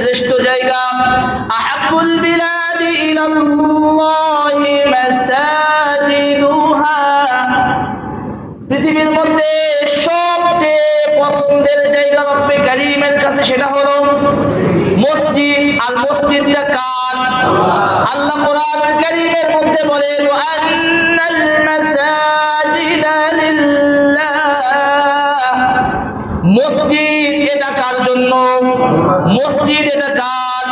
শ্রেষ্ঠ জায়গা। মাসাজিদুহা। পৃথিবীর মধ্যে সবচেয়ে পছন্দের জায়গা কাছে সেটা হলো মসজিদ। আর মসজিদটা কার? আল্লাহ কোরআন কারিমের মধ্যে লিল্লাহ। মসজিদ এটা কার জন্য? মসজিদ এটা কার?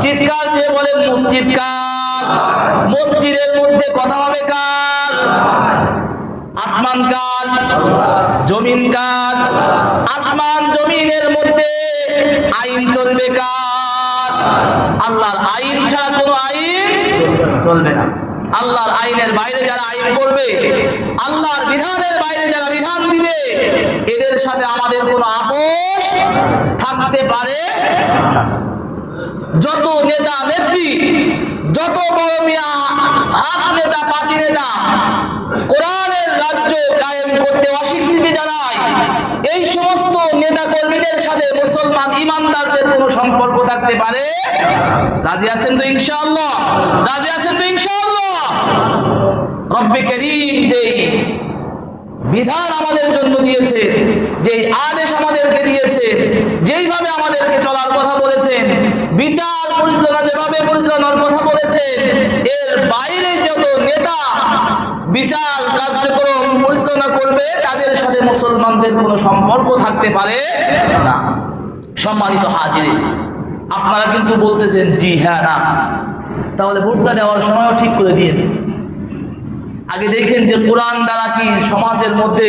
চিৎকার দিয়ে বলেন মসজিদ কার? মসজিদের মধ্যে কথা হবে কার? আসমান কার? জমিন কার? আসমান জমিনের মধ্যে আইন চলবে কার? আল্লাহর আইন ছাড়া কোনো আইন চলবে না। আল্লাহর আইনের বাইরে যারা আইন করবে, আল্লাহর বিধানের বাইরে যারা বিধান দিবে, এদের সাথে আমাদের কোনো আপোষ থাকতে পারে যত নেতা নেত্রী, যত বড় মিয়া নেতা পার্টি নেতা, কোরআনের রাজ্য কায়েম করতে অস্বীকৃতি জানায়, এই সমস্ত নেতা কর্মীদের সাথে মুসলমান ইমানদারদের কোনো সম্পর্ক থাকতে পারে? রাজি আছেন তো ইনশাআল্লাহ? রাজি আছেন তো ইনশাআল্লাহ? রব্বে করিম যেই বিধান আমাদের জন্য দিয়েছে যেই আদেশ আমাদেরকে দিয়েছে, যেইভাবে আমাদেরকে চলার কথা বলেছেন, বিচার পরিচালনা যেভাবে পরিচালনার কথা বলেছেন, এর বাইরে যত নেতা বিচার কার্যক্রম পরিচালনা করবে, তাদের সাথে মুসলমানদের কোনো সম্পর্ক থাকতে পারে না। সম্মানিত হাজিরে আপনারা কিন্তু বলতেছেন, জি হ্যাঁ না। তাহলে ভোটটা দেওয়ার সময়ও ঠিক করে দিয়ে দিন। আগে দেখেন যে কোরআন দ্বারা কি সমাজের মধ্যে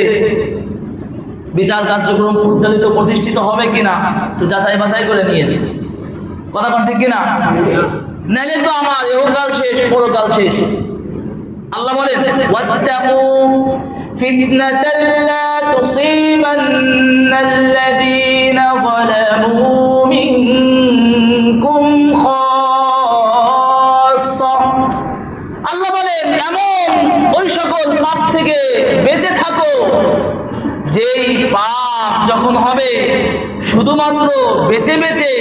বিচার কার্যক্রম পরিচালিত প্রতিষ্ঠিত হবে কিনা? একটু যাচাই বাছাই করে নিয়ে কথা কোন ঠিক কিনা? নাইলে তো আমার এহকাল শেষ পরকাল শেষ। আল্লাহ বলেন, ওয়াত্তাকু ফিতনাতাল থেকে বেঁচে থাকো। যেই পাপ যখন হবে, শুধুমাত্র বেঁচে বেঁচে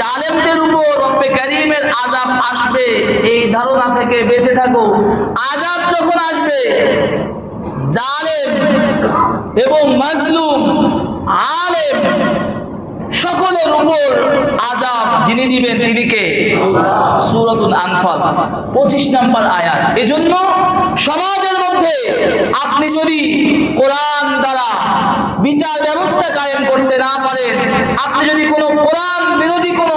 জালেমদের উপর রব্বে কারিমের আজাব আসবে, এই ধারণা থেকে বেঁচে থাকো। আজাব যখন আসবে, জালেম এবং মাজলুম, আলেম উপর আজাব যিনি দিবেন তিনি সুরতুল আনফাল। পঁচিশ নম্বর আয়াত। এজন্য সমাজের মধ্যে আপনি যদি কোরআন দ্বারা বিচার ব্যবস্থা কায়েম করতে না পারেন, আপনি যদি কোনো কোরআন বিরোধী কোনো